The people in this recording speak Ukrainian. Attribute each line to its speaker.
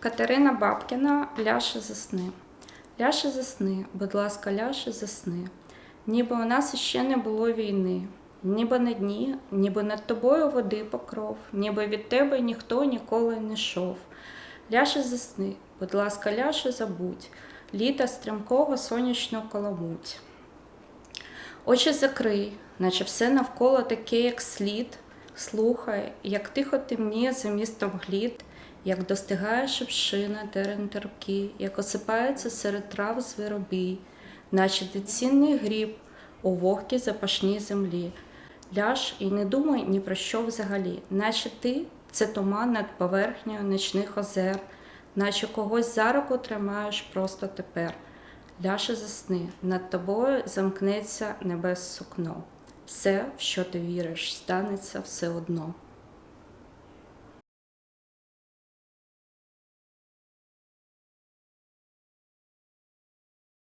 Speaker 1: Катерина Бабкіна Ляша засни. Ляша засни, будь ласка, Ляша засни. Ніби у нас іще не було війни, ніби на дні, ніби над тобою води покров, ніби від тебе ніхто ніколи не йшов. Ляша засни, будь ласка, Ляша забудь, літа стрімкого сонячного коломуть. Очі закрий, наче все навколо таке, як слід. Слухай, як тихо темніє за містом глід, як достигає шепшина терен терпкий, як осипається серед трав звиробій, наче ти цінний гріб у вогкій запашній землі. Ляж і не думай ні про що взагалі, наче ти це туман над поверхнею нічних озер, наче когось за руку тримаєш просто тепер. Ляше засни, над тобою замкнеться небес сукно. Все, в що ти віриш, станеться все одно.